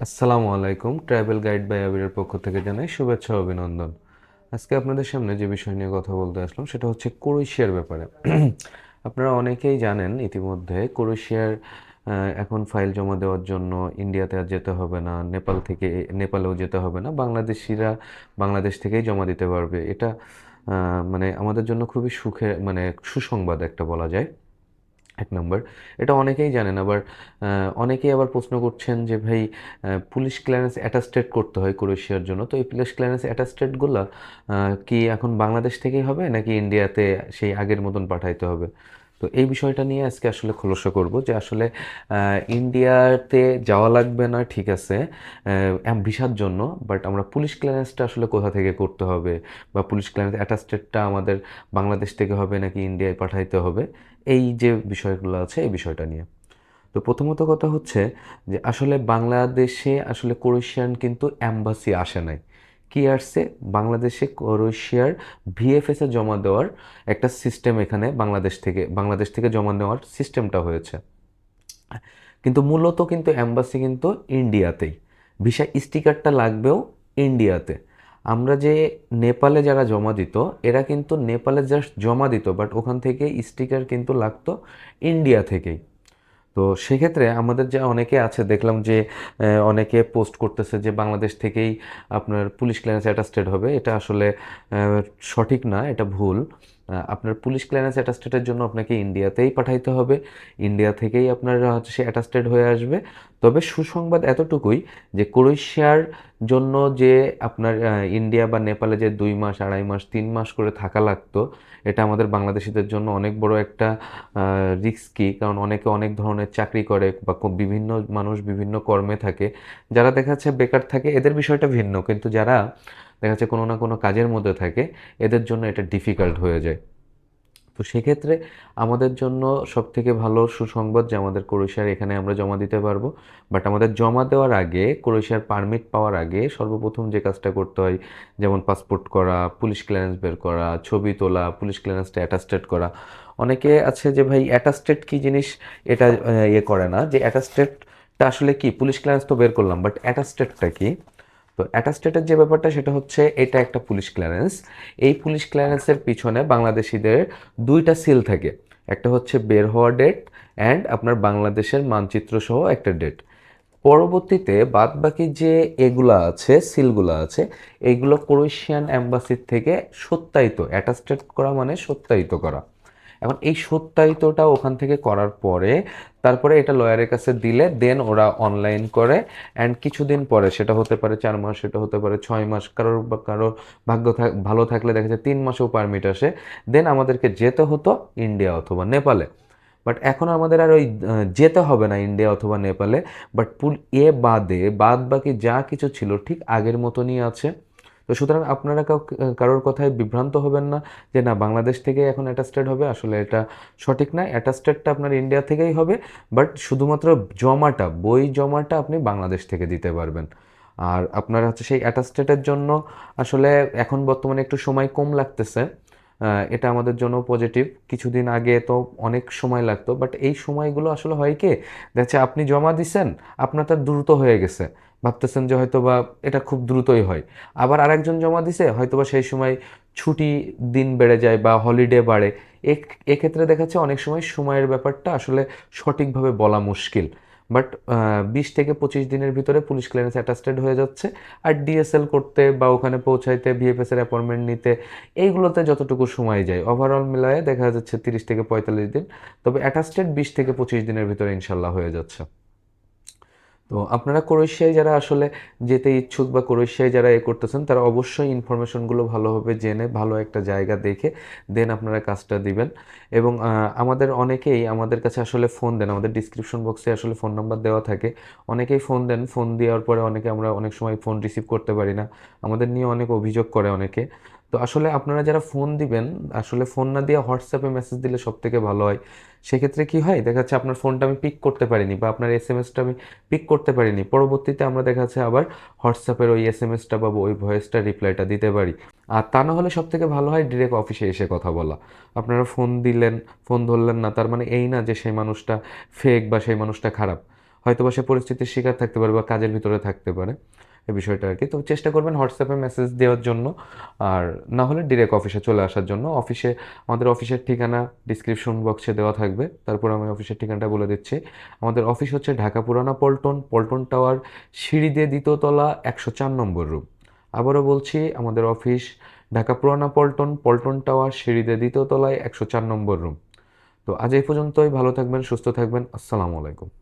আসসালামু আলাইকুম travel guide by আবিরের পক্ষ থেকে জানাই শুভেচ্ছা অভিনন্দন। আজকে আপনাদের সামনে যে বিষয় নিয়ে কথা বলতে আসলাম, সেটা হচ্ছে ক্রোয়েশিয়ার ব্যাপারে। আপনারা অনেকেই জানেন ইতিমধ্যে ক্রোয়েশিয়ার এখন ফাইল জমা দেওয়ার জন্য ইন্ডিয়াতে আর যেতে হবে না, নেপাল থেকে, নেপালেও যেতে হবে না, বাংলাদেশিরা বাংলাদেশ থেকেই জমা দিতে পারবে। এটা মানে আমাদের জন্য খুবই সুখের মানে সুসংবাদ একটা বলা যায়। এক নম্বর। এটা অনেকেই জানেন, আবার অনেকেই আবার প্রশ্ন করছেন যে, ভাই পুলিশ ক্লিয়ারেন্স অ্যাটাস্টেড করতে হয় ক্রোয়েশিয়ার জন্য। তো এই পুলিশ ক্লিয়ারেন্স অ্যাটাস্টেডগুলো কি এখন বাংলাদেশ থেকেই হবে নাকি ইন্ডিয়াতে সেই আগের মতন পাঠাইতে হবে? তো এই বিষয়টা নিয়ে আজকে আসলে খোলসা করব যে আসলে ইন্ডিয়াতে যাওয়া লাগবে না, ঠিক আছে ভিসার জন্য, বাট আমরা পুলিশ ক্লিয়ারেন্সটা আসলে কোথা থেকে করতে হবে? বা পুলিশ ক্লিয়ারেন্স অ্যাটাস্টেডটা আমাদের বাংলাদেশ থেকে হবে নাকি ইন্ডিয়ায় পাঠাইতে হবে? এই যে বিষয়গুলো আছে, এই বিষয়টা নিয়ে। তো প্রথমত কথা হচ্ছে যে আসলে বাংলাদেশে আসলে ক্রোয়েশিয়ান কিন্তু অ্যাম্বাসি আসে নাই। কি আসছে? বাংলাদেশে ক্রোয়েশিয়ার ভিএফএস জমা দেওয়ার একটা সিস্টেম এখানে বাংলাদেশ থেকে বাংলাদেশ থেকে জমা দেওয়ার সিস্টেমটা হয়েছে। কিন্তু মূলত কিন্তু অ্যাম্বাসি কিন্তু ইন্ডিয়াতেই। ভিসা স্টিকারটা লাগবেও ইন্ডিয়াতে। আমরা যে নেপালে যারা জমা দিত, এরা কিন্তু নেপালে জাস্ট জমা দিত বাট ওখান থেকে স্টিকার কিন্তু লাগতো ইন্ডিয়া থেকেই। তো সেক্ষেত্রে আমাদের যে অনেকে আছে, দেখলাম যে অনেকে পোস্ট করতেছে যে, বাংলাদেশ থেকেই আপনার পুলিশ ক্লিয়ারেন্স অ্যাটাস্টেড হবে। এটা আসলে সঠিক না, এটা ভুল। আপনার পুলিশ ক্লিয়ারেন্স অ্যাটাস্টেডের জন্য আপনাকে ইন্ডিয়াতেই পাঠাইতে হবে। ইন্ডিয়া থেকেই আপনার হচ্ছে সে অ্যাটাস্টেড হয়ে আসবে। তবে সুসংবাদ এতটুকুই যে ক্রোয়েশিয়ার জন্য যে আপনার ইন্ডিয়া বা নেপালে যে দুই মাস, আড়াই মাস, তিন মাস করে থাকা লাগতো, এটা আমাদের বাংলাদেশিদের জন্য অনেক বড় একটা রিস্কি। কারণ অনেকে অনেক ধরনের চাকরি করে বা বিভিন্ন মানুষ বিভিন্ন কর্মে থাকে। যারা দেখা যাচ্ছে বেকার থাকে, এদের বিষয়টা ভিন্ন। কিন্তু যারা দেখা যাচ্ছে কোনো না কোনো কাজের মধ্যে থাকে, এদের জন্য এটা ডিফিকাল্ট হয়ে যায়। তো সেক্ষেত্রে আমাদের জন্য সব থেকে ভালো সুসংবাদ যে আমাদের ক্রোয়েশিয়ার এখানে আমরা জমা দিতে পারব। বাট আমাদের জমা দেওয়ার আগে, ক্রোয়েশিয়ার পারমিট পাওয়ার আগে সর্বপ্রথম যে কাজটা করতে হয়, যেমন পাসপোর্ট করা, পুলিশ ক্লিয়ারেন্স বের করা, ছবি তোলা, পুলিশ ক্লিয়ারেন্সটা অ্যাটাস্টেড করা। অনেকে আছে যে ভাই অ্যাটাস্টেড কী জিনিস? এটা ইয়ে করে না। যে অ্যাটাস্টেডটা আসলে কি? পুলিশ ক্লিয়ারেন্স তো বের করলাম বাট অ্যাটাস্টেডটা কি? তো অ্যাটাস্টেটের যে ব্যাপারটা সেটা হচ্ছে এটা একটা পুলিশ ক্লিয়ারেন্স এই পুলিশ ক্লিয়ারেন্সের পিছনে বাংলাদেশিদের দুইটা সিল থাকে। একটা হচ্ছে বের হওয়া ডেট অ্যান্ড আপনার বাংলাদেশের মানচিত্র সহ একটা ডেট পরবর্তীতে বাদবাকি যে এগুলা আছে সিলগুলো আছে এইগুলো ক্রোয়েশিয়ান অ্যাম্বাসির থেকে সত্যায়িত অ্যাটাস্টেড করা মানে সত্যায়িত করা। এখন এই সত্যায়িতটা ওখান থেকে করার পরে তারপরে এটা লয়ারের কাছে দিলে, দেন ওরা অনলাইন করে। অ্যান্ড কিছুদিন পরে, সেটা হতে পারে চার মাস, সেটা হতে পারে ছয় মাস, কারোর বা কারোর ভাগ্য ভালো থাকলে দেখা যায় তিন মাসেও পারমিট আসে। দেন আমাদেরকে যেতে হতো ইন্ডিয়া অথবা নেপালে। বাট এখন আমাদের আর ওই যেতে হবে না ইন্ডিয়া অথবা নেপালে। বাট পুল, এ বাদে বাদ বাকি যা কিছু ছিল, ঠিক আগের মতনই আছে। তো সুতরাং আপনারা কাউ কারোর কথায় বিভ্রান্ত হবেন না যে না, বাংলাদেশ থেকে এখন অ্যাটাস্টেড হবে, আসলে এটা সঠিক না। অ্যাটাস্টেডটা আপনার ইন্ডিয়া থেকেই হবে বাট শুধুমাত্র জমাটা, বই জমাটা আপনি বাংলাদেশ থেকে দিতে পারবেন। আর আপনার হচ্ছে সেই অ্যাটাস্টেডের জন্য আসলে এখন বর্তমানে একটু সময় কম লাগতেছে এটা আমাদের জন্য পজিটিভ কিছুদিন আগে তো অনেক সময় লাগতো বাট এই সময়গুলো আসলে হয় কি দেখছে আপনি জমা দিছেন, আপনার তার দ্রুত হয়ে গেছে। ভাবতেছেন যে হয়তো বা এটা খুব দ্রুতই হয়। আবার আরেকজন জমা দিছে হয়তো বা সেই সময় ছুটি দিন বেড়ে যায় বা হলিডে বাড়ে। এক্ষেত্রে দেখা যাচ্ছে অনেক সময় সময়ের ব্যাপারটা আসলে সঠিকভাবে বলা মুশকিল। বাট বিশ থেকে পঁচিশ দিনের ভিতরে পুলিশ ক্লিয়ারেন্স অ্যাটাস্টেড হয়ে যাচ্ছে। আর ডিএসএল করতে বা ওখানে পৌঁছাইতে ভিএফএস এর অ্যাপয়েন্টমেন্ট নিতে, এইগুলোতে যতটুকু সময় যায় ওভারঅল মিলায়ে দেখা যাচ্ছে তিরিশ থেকে পঁয়তাল্লিশ দিন। তবে অ্যাটাস্টেড বিশ থেকে পঁচিশ দিনের ভিতরে ইনশাল্লাহ হয়ে যাচ্ছে। তো আপনারা ক্রোয়েশিয়ায় যারা আসলে যেতে ইচ্ছুক বা ক্রোয়েশিয়ায় যারা এ করতেছেন, তারা অবশ্যই ইনফরমেশনগুলো ভালোভাবে জেনে, ভালো একটা জায়গা দেখে দেন আপনারা কাজটা দিবেন। এবং আমাদের অনেকেই আমাদের কাছে আসলে ফোন দেন, আমাদের ডিসক্রিপশন বক্সে আসলে ফোন নাম্বার দেওয়া থাকে। অনেকেই ফোন দেন ফোন দেওয়ার পরে অনেকে আমরা অনেক সময় ফোন রিসিভ করতে পারি না। আমাদের নিয়ে অনেক অভিযোগ করে অনেকে। তো আসলে আপনারা যারা ফোন দিবেন, আসলে ফোন না দিয়ে হোয়াটসঅ্যাপে মেসেজ দিলে সব থেকে ভালো হয়। সেক্ষেত্রে কি হয়? দেখা যাচ্ছে আপনার ফোনটা আমি পিক করতে পারিনি বা আপনার এস আমি পিক করতে পারিনি। পরবর্তীতে আমরা দেখা যাচ্ছে আবার হোয়াটসঅ্যাপের ওই এস এম এসটা বা ওই ভয়েসটা রিপ্লাইটা দিতে পারি। আর তা না হলে সব থেকে ভালো হয় ডিরেক্ট অফিসে এসে কথা বলা। আপনারা ফোন দিলেন ফোন ধরলেন না, তার মানে এই না যে সেই মানুষটা ফেক বা সেই মানুষটা খারাপ। হয়তো বা সে পরিস্থিতির শিকার থাকতে পারে বা কাজের ভিতরে থাকতে পারে। এই বিষয়টা আর কি তো চেষ্টা করবেন হোয়াটসঅ্যাপে মেসেজ দেওয়ার জন্য। আর না হলে ডিরেক্ট অফিসে চলে আসার জন্য। অফিসে আমাদের অফিসের ঠিকানা ডিসক্রিপশন বক্সে দেওয়া থাকবে। তারপর আমি অফিসের ঠিকানাটা বলে দিচ্ছি। আমাদের অফিস হচ্ছে ঢাকা পুরানা পল্টন। পল্টন টাওয়ার সিঁড়ি দিয়ে দ্বিতীয়তলা, একশো চার নম্বর রুম আবারও বলছি, আমাদের অফিস ঢাকা পুরানা পল্টন পল্টন টাওয়ার সিঁড়ি দিয়ে দ্বিতীয়তলায় একশো চার নম্বর রুম তো আজ এই পর্যন্তই। ভালো থাকবেন, সুস্থ থাকবেন। আসসালামু আলাইকুম।